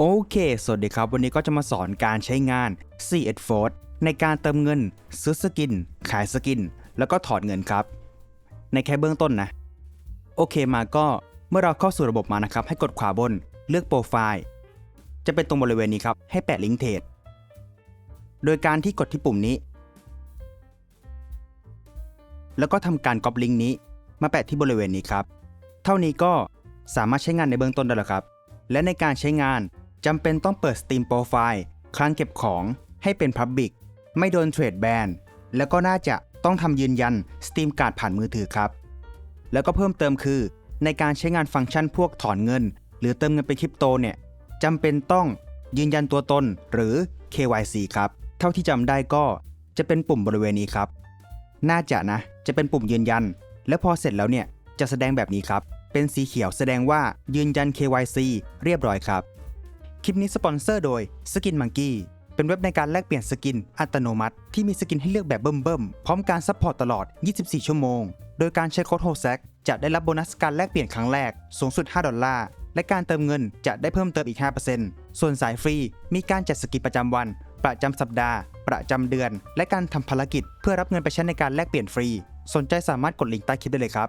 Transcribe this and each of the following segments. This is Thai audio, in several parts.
โอเค สวัสดีครับ วันนี้ก็จะมาสอนการใช้งาน c s f o r ในการเติมเงิน ซื้อสกิน ขายสกิน แล้วก็ถอนเงินครับ ในแค่เบื้องต้นนะ โอเคมาก็เมื่อเราเข้าสู่ระบบมานะครับ ให้กดขวาบน เลือกโปรไฟล์ จะเป็นตรงบริเวณนี้ครับ ให้แปะลิงก์เทรด โดยการที่กดที่ปุ่มนี้ แล้วก็ทำการก๊อปลิงก์นี้ มาแปะที่บริเวณนี้ครับ เท่านี้ก็สามารถใช้งานในเบื้องต้นได้แล้วครับ และในการใช้งาน จำเป็นต้องเปิด Steam Profile คลังเก็บของให้เป็น Public ไม่โดนเทรดแบนแล้วก็น่าจะต้องทำยืนยัน Steam Card ผ่านมือถือครับ แล้วก็เพิ่มเติมคือ ในการใช้งานฟังก์ชันพวกถอนเงิน หรือเติมเงินไปคริปโตเนี่ยจำเป็นต้องยืนยันตัวตนหรือ KYC ครับ เท่าที่จำได้ก็จะเป็นปุ่มบริเวณนี้ครับ น่าจะนะ จะเป็นปุ่มยืนยัน และพอเสร็จแล้วเนี่ยจะแสดงแบบนี้ครับ เป็นสีเขียวแสดงว่ายืนยัน KYC เรียบร้อยครับ คลิปนี้สปอนเซอร์โดย Skin Monkey เป็นเว็บในการแลกเปลี่ยนสกินอัตโนมัติ ที่มีสกินให้เลือกแบบเบิ่มๆ พร้อมการซัพพอร์ตตลอด 24 ชั่วโมง โดยการใช้โค้ดโฮแซกจะได้รับโบนัสการแลกเปลี่ยนครั้งแรก สูงสุด 5 ดอลลาร์ และการเติมเงินจะได้เพิ่มเติมอีก 5%ส่วนสายฟรี มีการจัดสกินประจำวัน ประจำสัปดาห์ ประจำเดือน และการทำภารกิจ เพื่อรับเงินไปใช้ในการแลกเปลี่ยนฟรี สนใจสามารถกดลิงก์ใต้คลิปได้เลยครับ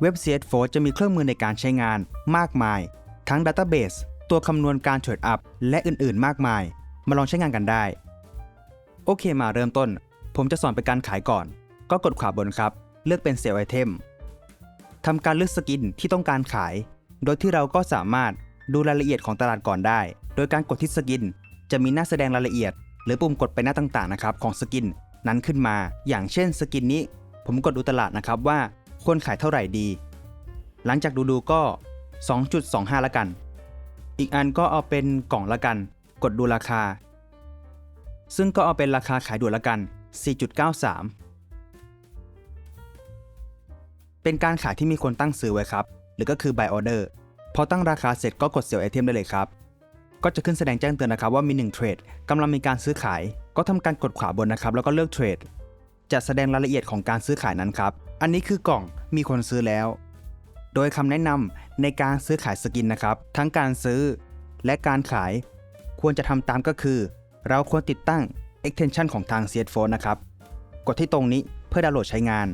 เว็บ CS4 จะมีเครื่องมือในการใช้งาน มากมาย ทั้ง Database ตััวคำนวณการเทรดอัพและอื่นๆ มากมาย มาลองใช้งานกันได้ โอเคมาเริ่มต้น ผมจะสอนเป็นการขายก่อน ก็กดขวาบนครับ เลือกเป็นเซลล์ไอเทมทำการเลือกสกินที่ต้องการขาย โดยที่เราก็สามารถดูรายละเอียดของตลาดก่อนได้ โดยการกดที่สกิน จะมีหน้าแสดงรายละเอียด หรือปุ่มกดไปหน้าต่างๆนะครับของสกินนั้นขึ้นมา อย่างเช่นสกินนี้ ผมกดดูตลาดนะครับว่าควรขายเท่าไหร่ดี หลังจากดูดูก็ 2.25 ละกัน อีกอันก็เอาเป็นกล่องละกัน กดดูราคา ซึ่งก็เอาเป็นราคาขายด่วนละกัน 4.93 เป็นการขายที่มีคนตั้งซื้อไว้ครับ หรือก็คือ buy order พอตั้งราคาเสร็จก็กด sell item ได้เลยครับ ก็จะขึ้นแสดงแจ้งเตือนนะครับว่ามี 1 เทรดกำลังมีการซื้อขาย ก็ทำการกดขวาบนนะครับ แล้วก็เลือกเทรดจะแสดงรายละเอียดของการซื้อขายนั้นครับ อันนี้คือกล่องมีคนซื้อแล้ว โดยคำแนะนำในการซื้อขายสกินนะครับ ทั้งการซื้อและการขาย ควรจะทำตามก็คือ เราควรติดตั้ง extension ของทาง c s p h o n e นะครับ กดที่ตรงนี้เพื่อดาวน์โหลดใช้งาน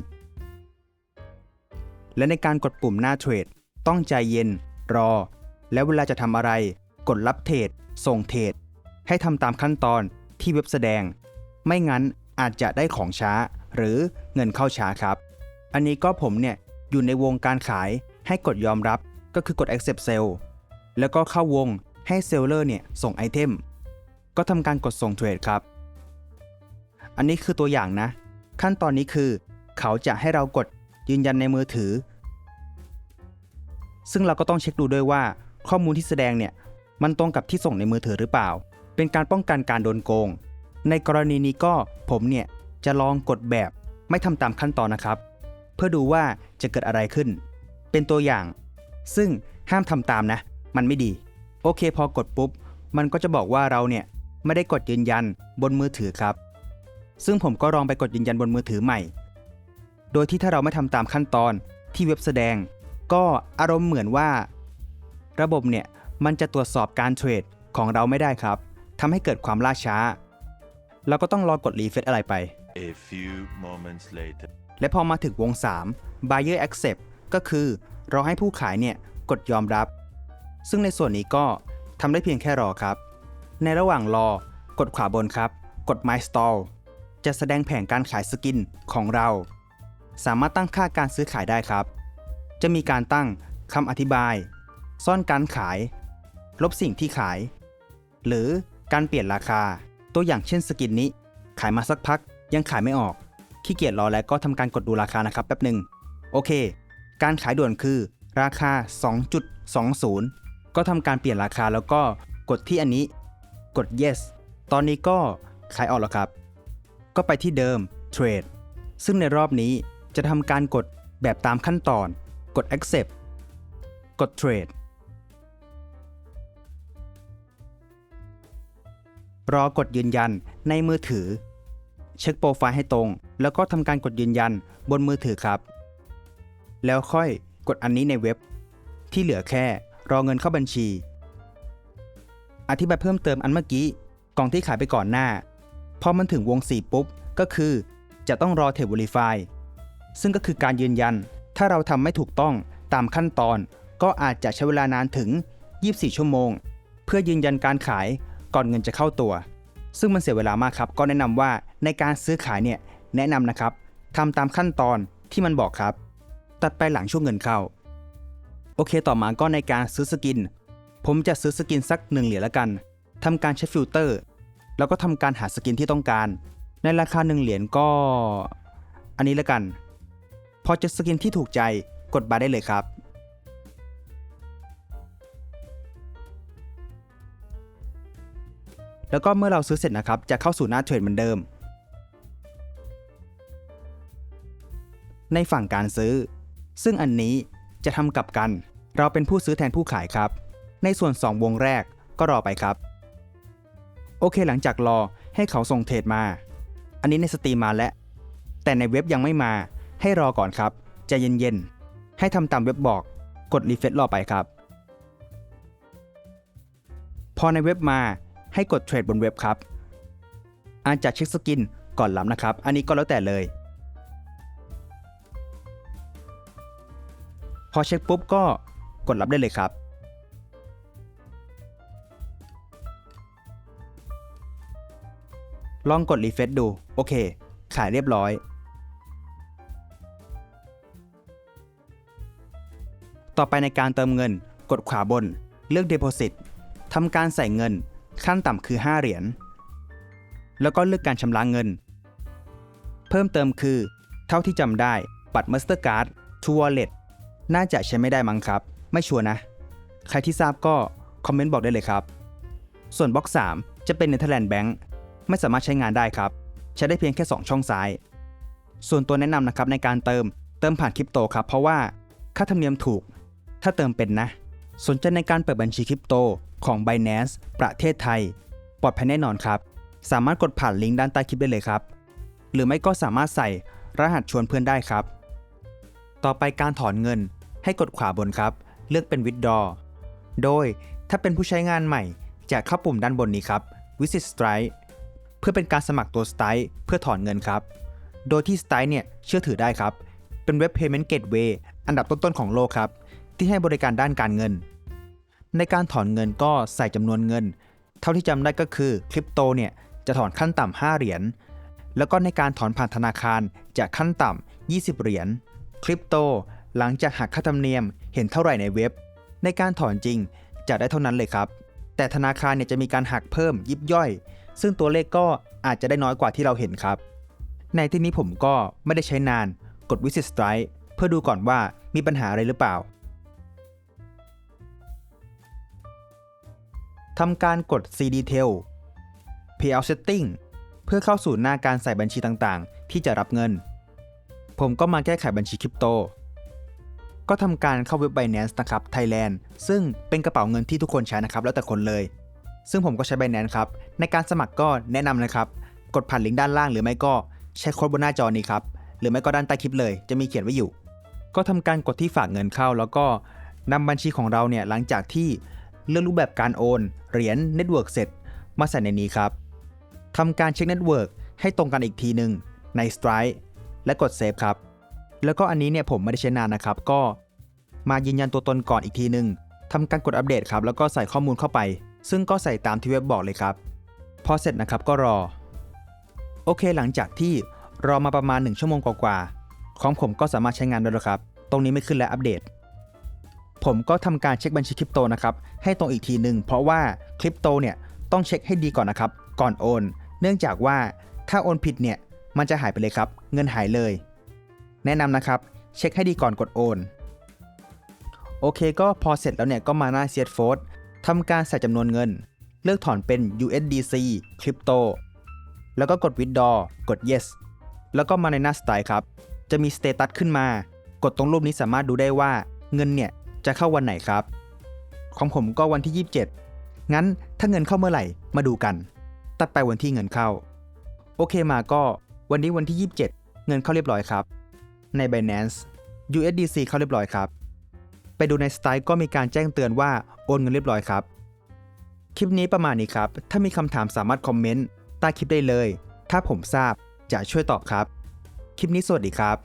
และในการกดปุ่มหน้าเทรด ต้องใจเย็น รอ แล้วเวลาจะทำอะไร กดรับเทรด ส่งเทรด ให้ทำตามขั้นตอนที่เว็บแสดง ไม่งั้นอาจจะได้ของช้า หรือเงินเข้าช้าครับ อันนี้ก็ผมเนี่ย อยู่ในวงการขายให้กดยอมรับก็คือกด accept sell แล้วก็เข้าวงให้เซลเลอร์เนี่ยส่งไอเทม ก็ทำการกดส่งเทรดครับ อันนี้คือตัวอย่างนะ ขั้นตอนนี้คือ เขาจะให้เรากดยืนยันในมือถือ ซึ่งเราก็ต้องเช็คดูด้วยว่า ข้อมูลที่แสดงเนี่ยมันตรงกับที่ส่งในมือถือหรือเปล่า เป็นการป้องกันการโดนโกง ในกรณีนี้ก็ผมเนี่ยจะลองกดแบบไม่ทำตามขั้นตอนนะครับ เพื่อดูว่าจะเกิดอะไรขึ้น เป็นตัวอย่าง ซึ่งห้ามทำตามนะ มันไม่ดี โอเคพอกดปุ๊บ มันก็จะบอกว่าเราเนี่ยไม่ได้กดยืนยันบนมือถือครับ ซึ่งผมก็ลองไปกดยืนยันบนมือถือใหม่ โดยที่ถ้าเราไม่ทำตามขั้นตอนที่เว็บแสดง ก็อารมณ์เหมือนว่า ระบบเนี่ยมันจะตรวจสอบการเทรดของเราไม่ได้ครับทำให้เกิดความล่าช้า เราก็ต้องรอกดรีเฟซอะไรไป A few moments later. และพอมาถึงวง 3 buyer accept ก็คือเรอให้ผู้ขายเนี่ยกดยอมรับ ซึ่งในส่วนนี้ก็ทำได้เพียงแค่รอครับ ในระหว่างรอกดขวาบนครับ กด my stall จะแสดงแผนการขายสกินของเรา สามารถตั้งค่าการซื้อขายได้ครับ จะมีการตั้งคำอธิบาย ซ่อนการขาย ลบสิ่งที่ขาย หรือการเปลี่ยนราคา ตัวอย่างเช่นสกินนี้ ขายมาสักพักยังขายไม่ออก ขี้เกียจรอแล้วก็ทำการกดดูราคานะครับแป๊บหนึ่งโอเค การขายด่วนคือราคา 2.20 ก็ทำการเปลี่ยนราคาแล้วก็กดที่อันนี้ กด yes ตอนนี้ก็ขายออกแล้วครับ ก็ไปที่เดิม trade ซึ่งในรอบนี้จะทำการกดแบบตามขั้นตอน กด accept กด trade รอกดยืนยันในมือถือ เช็คโปรไฟล์ให้ตรง แล้วก็ทำการกดยืนยันบนมือถือครับ แล้วค่อยกดอันนี้ในเว็บ ที่เหลือแค่รอเงินเข้าบัญชี อธิบายเพิ่มเติมอันเมื่อกี้กล่องที่ขายไปก่อนหน้า พอมันถึงวง 4 ปุ๊บ ก็คือจะต้องรอเท Verify ซึ่งก็คือการยืนยัน ถ้าเราทำไม่ถูกต้องตามขั้นตอน ก็อาจจะใช้เวลานานถึง 24 ชั่วโมง เพื่อยืนยันการขายก่อนเงินจะเข้าตัว ซึ่งมันเสียเวลามากครับ ก็แนะนำว่าในการซื้อขายเนี่ยแนะนำนะครับทำตามขั้นตอนที่มันบอกครับ ตัดไปหลังช่วงเงินเข้า โอเคต่อมาก็ในการซื้อสกิน ผมจะซื้อสกินสักหนึ่งเหรียญละกันทำการใช้ฟิลเตอร์ แล้วก็ทำการหาสกินที่ต้องการ ในราคาหนึ่งเหรียญก็ อันนี้ละกัน พอเจอสกินที่ถูกใจกดบาร์ได้เลยครับ แล้วก็เมื่อเราซื้อเสร็จนะครับ จะเข้าสู่หน้าเทรดเหมือนเดิม ในฝั่งการซื้อ ซึ่งอันนี้จะทำกลับกัน เราเป็นผู้ซื้อแทนผู้ขายครับ ในส่วน 2 วงแรกก็รอไปครับ โอเคหลังจากรอให้เขาส่งเทรดมา อันนี้ในสตรีมมาแล้ว แต่ในเว็บยังไม่มา ให้รอก่อนครับใจเย็นๆ ให้ทำตามเว็บบอก กดรีเฟรชรอไปครับ พอในเว็บมา ให้กดเทรดบนเว็บครับอาจจะเช็คสกินก่อนรับนะครับ อันนี้ก็แล้วแต่เลย พอเช็คปุ๊บก็กดรับได้เลยครับ ลองกดรีเฟรชดู โอเค ขายเรียบร้อย ต่อไปในการเติมเงิน กดขวาบน เลือก Deposit ทำการใส่เงิน ขั้นต่ำคือ 5 เหรียญ แล้วก็เลือกการชำระเงิน เพิ่มเติมคือ เท่าที่จำได้ บัตร Mastercard to Wallet น่าจะใช้ไม่ได้มั้งครับ ไม่ชัวร์นะ ใครที่ทราบก็คอมเมนต์บอกได้เลยครับ ส่วนบล็อก 3 จะเป็น Netherlands Bank ไม่สามารถใช้งานได้ครับ ใช้ได้เพียงแค่ 2 ช่องซ้าย ส่วนตัวแนะนำนะครับในการเติมเติมผ่านคริปโตครับ เพราะว่าค่าธรรมเนียมถูก ถ้าเติมเป็นนะ สนใจในการเปิดบัญชีคริปโตของ Binance ประเทศไทย ปลอดภัยแน่นอนครับ สามารถกดผ่านลิงก์ด้านใต้คลิปได้เลยครับ หรือไม่ก็สามารถใส่รหัสชวนเพื่อนได้ครับ ต่อไปการถอนเงินให้กดขวาบนครับ เลือกเป็น Withdraw โดยถ้าเป็นผู้ใช้งานใหม่จะเข้าปุ่มด้านบนนี้ครับ Visit Stripe เพื่อเป็นการสมัครตัว Stripe เพื่อถอนเงินครับ โดยที่ Stripe เนี่ยเชื่อถือได้ครับ เป็นเว็บ Payment Gateway อันดับต้นๆของโลกครับ ที่ให้บริการด้านการเงิน ในการถอนเงินก็ใส่จำนวนเงิน เท่าที่จำได้ก็คือคริปโตเนี่ยจะถอนขั้นต่ำ5เหรียญ แล้วก็ในการถอนผ่านธนาคารจะขั้นต่ำ20 เหรียญ คริปโตหลังจากหักค่าธรรมเนียมเห็นเท่าไหร่ในเว็บ ในการถอนจริงจะได้เท่านั้นเลยครับ แต่ธนาคารเนี่ยจะมีการหักเพิ่มยิบย่อย ซึ่งตัวเลขก็อาจจะได้น้อยกว่าที่เราเห็นครับ ในที่นี้ผมก็ไม่ได้ใช้นาน กด Visit Strike เพื่อดูก่อนว่ามีปัญหาอะไรหรือเปล่า ทำการกด C Detail Payout Setting เพื่อเข้าสู่หน้าการใส่บัญชีต่างๆ ที่จะรับเงิน ผมก็มาแก้ไขบัญชีคริปโต ก็ทำการเข้าเว็บ Binance นะครับ Thailand ซึ่งเป็นกระเป๋าเงินที่ทุกคนใช้นะครับ แล้วแต่คนเลย ซึ่งผมก็ใช้ Binance ครับ ในการสมัครก็แนะนำนะครับ กดผ่านลิงก์ด้านล่างหรือไม่ก็ใช้โค้ดบนหน้าจอนี้ครับ หรือไม่ก็ด้านใต้คลิปเลย จะมีเขียนไว้อยู่ ก็ทำการกดที่ฝากเงินเข้า แล้วก็นำบัญชีของเราเนี่ยหลังจากที่ เลือกรูปแบบการโอน เหรียญเน็ตเวิร์กเสร็จ มาใส่ในนี้ครับทำการเช็คเน็ตเวิร์กให้ตรงกันอีกทีหนึ่งใน Stripe และกดเซฟครับ แล้วก็อันนี้เนี่ยผมไม่ได้ใช้นานนะครับ ก็มายืนยันตัวตนก่อนอีกทีหนึ่งทำการกดอัปเดตครับ แล้วก็ใส่ข้อมูลเข้าไป ซึ่งก็ใส่ตามที่เว็บบอกเลยครับ พอเสร็จนะครับก็รอ โอเคหลังจากที่รอมาประมาณ 1 ชั่วโมงกว่าๆของผมก็สามารถใช้งานได้แล้วครับ ตรงนี้ไม่ขึ้นและอัปเดต ผมก็ทำการเช็คบัญชีคริปโตนะครับให้ตรงอีกทีหนึ่งเพราะว่าคริปโตเนี่ยต้องเช็คให้ดีก่อนนะครับ ก่อนโอน เนื่องจากว่าถ้าโอนผิดเนี่ยมันจะหายไปเลยครับ เงินหายเลย แนะนำนะครับเช็คให้ดีก่อนกดโอน โอเคก็พอเสร็จแล้วเนี่ยก็มาหน้า c s f o r d ทำการใส่จำนวนเงิน เลือกถอนเป็น USDC คริปโตแล้วก็กด withdraw กด yes แล้วก็มาในหน้า style ครับ จะมี status ขึ้นมา กดตรงรูปนี้สามารถดูได้ว่าเงินเนี่ย จะเข้าวันไหนครับ ของผมก็วันที่ 27 งั้นถ้าเงินเข้าเมื่อไหร่มาดูกัน ตัดไปวันที่เงินเข้า โอเคมาก็วันนี้วันที่ 27 เงินเข้าเรียบร้อยครับ ใน Binance USDC เข้าเรียบร้อยครับ ไปดูในสไตล์ก็มีการแจ้งเตือนว่าโอนเงินเรียบร้อยครับ คลิปนี้ประมาณนี้ครับ ถ้ามีคำถามสามารถคอมเมนต์ใต้คลิปได้เลย ถ้าผมทราบจะช่วยตอบครับ คลิปนี้สวัสดีครับ